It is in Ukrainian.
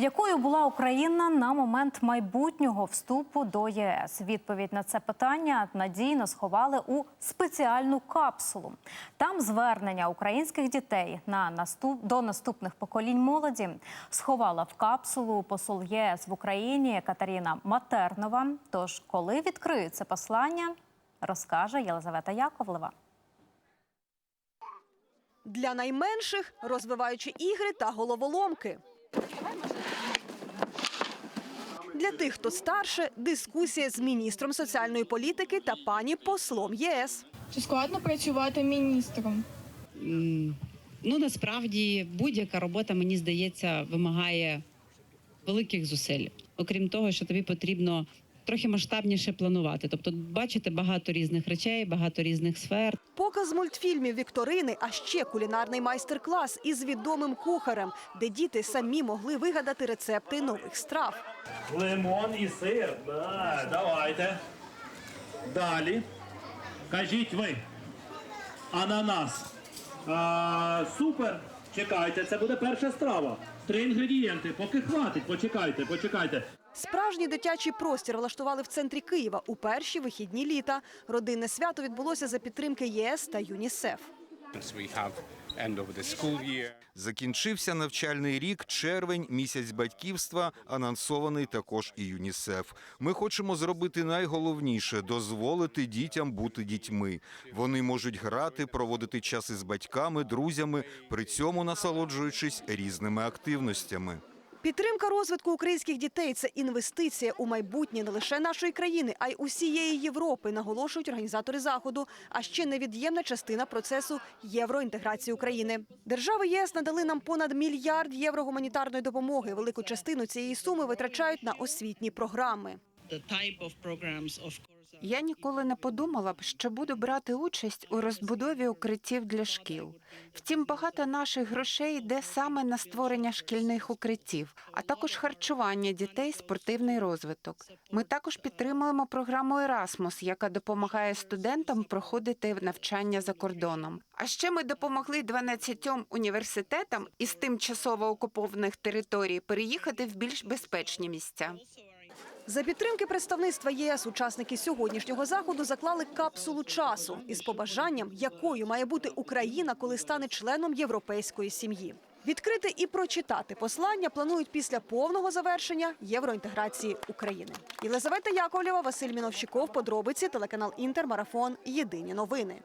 Якою була Україна на момент майбутнього вступу до ЄС? Відповідь на це питання надійно сховали у спеціальну капсулу. Там звернення українських дітей на наступ до наступних поколінь молоді сховала в капсулу посол ЄС в Україні Катерина Матернова. Тож, коли відкриють це послання, розкаже Єлизавета Яковлева. Для найменших розвиваючи ігри та головоломки. Для тих, хто старше, дискусія з міністром соціальної політики та пані послом ЄС. Чи складно працювати міністром? М, Ну насправді будь-яка робота, мені здається, вимагає великих зусиль. Окрім того, що тобі потрібно трохи масштабніше планувати, тобто бачити багато різних речей, багато різних сфер. Показ мультфільмів Вікторини, а ще кулінарний майстер-клас із відомим кухарем, де діти самі могли вигадати рецепти нових страв. Лимон і сир. Да, давайте. Далі. Кажіть ви. Ананас. А, супер. Чекайте, це буде перша страва. Три інгредієнти. Поки хватить. Почекайте, почекайте. Справжній дитячий простір влаштували в центрі Києва у перші вихідні літа. Родинне свято відбулося за підтримки ЄС та ЮНІСЕФ. Закінчився навчальний рік, червень, місяць батьківства, анонсований також і ЮНІСЕФ. Ми хочемо зробити найголовніше дозволити дітям бути дітьми. Вони можуть грати, проводити час із батьками, друзями, при цьому насолоджуючись різними активностями. Підтримка розвитку українських дітей це інвестиція у майбутнє не лише нашої країни, а й усієї Європи, наголошують організатори заходу. А ще невід'ємна частина процесу євроінтеграції України. Держави ЄС надали нам понад мільярд євро гуманітарної допомоги. Велику частину цієї суми витрачають на освітні програми. Я ніколи не подумала б, що буду брати участь у розбудові укриттів для шкіл. Втім, багато наших грошей йде саме на створення шкільних укриттів, а також харчування дітей, спортивний розвиток. Ми також підтримуємо програму Erasmus, яка допомагає студентам проходити навчання за кордоном. А ще ми допомогли 12 університетам із тимчасово окупованих територій переїхати в більш безпечні місця. За підтримки представництва ЄС учасники сьогоднішнього заходу заклали капсулу часу із побажанням, якою має бути Україна, коли стане членом європейської сім'ї. Відкрити і прочитати послання планують після повного завершення євроінтеграції України. Єлизавета Яковлєва, Василь Міновщиков, подробиці, телеканал Інтер, Марафон. Єдині новини.